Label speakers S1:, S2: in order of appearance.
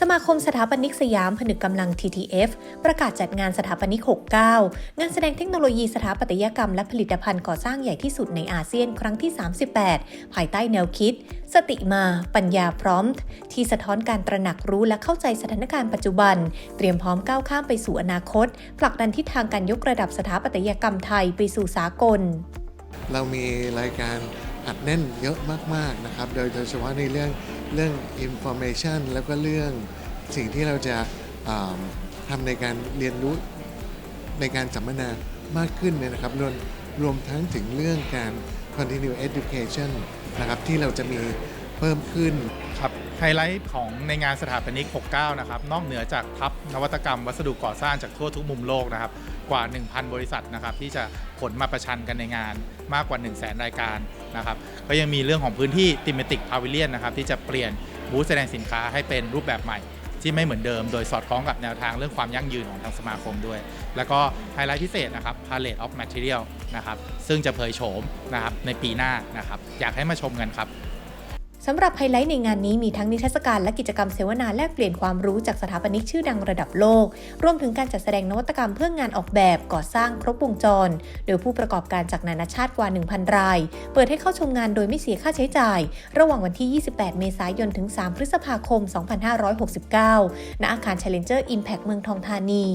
S1: สมาคมสถาปนิกสยามผนึกกำลัง TTF ประกาศจัดงานสถาปนิก 69 งานแสดงเทคโนโลยีสถาปัตยกรรมและผลิตภัณฑ์ก่อสร้างใหญ่ที่สุดในอาเซียนครั้งที่ 38 ภายใต้แนวคิด สติมา ปัญญาพร้อม ที่สะท้อนการตระหนักรู้และเข้าใจสถานการณ์ปัจจุบัน เตรียมพร้อมก้าวข้ามไปสู่อนาคตผลักดันทิศทางการยกระดับสถาปัตยกรรมไทยไปสู่สากล
S2: เรามีรายการ อัดแน่นเยอะมากๆนะครับ โดยเฉพาะในเรื่องเรื่อง information แล้วก็เรื่องสิ่งที่เราจะาทำในการเรียนรู้ในการสัมมนามากขึ้นเนี่ยนะครับรวมรวมทั้งถึงเรื่องการ continue education นะครับที่เราจะมีเพิ่มขึ้น
S3: ครับไฮไลท์ของในงานสถาปนิก 69 นะครับ นอกเหนือจากทับนวัตกรรมวัสดุก่อสร้างจากทั่วทุกมุมโลกนะครับ กว่า 1,000 บริษัทนะครับ ที่จะขนมาประชันกันในงานมากกว่า 1 0 0 0 0แรายการ นะครับก็ยังมีเรื่องของพื้นที่ติมติกพาวิเลียนนะครับที่จะเปลี่ยนบูธแสดงสินค้าให้เป็นรูปแบบใหม่ ที่ไม่เหมือนเดิม โดยสอดคล้องกับแนวทางเรื่องความยั่งยืนของทางสมาคมด้วย แล้วก็ไฮไลท์พิเศษนะครับ Palette of Material นะครับซึ่งจะเผยโฉมนะครับในปีหน้านะครับอยากให้มาชมกันครับ
S1: สำหรับไฮไลท์ในงานนี้มีทั้งนิทรรศการและกิจกรรมเสวนาแลกเปลี่ยนความรู้จากสถาปนิกชื่อดังระดับโลก รวมถึงการจัดแสดงนวัตกรรมเพื่องานออกแบบก่อสร้างครบวงจร โดยผู้ประกอบการจากนานาชาติกว่า 1,000 ราย เปิดให้เข้าชมงานโดยไม่เสียค่าใช้จ่าย ระหว่างวันที่ 28 เมษายนถึง 3 พฤษภาคม 2569 ณ อาคาร Challenger Impact เมืองทองธานี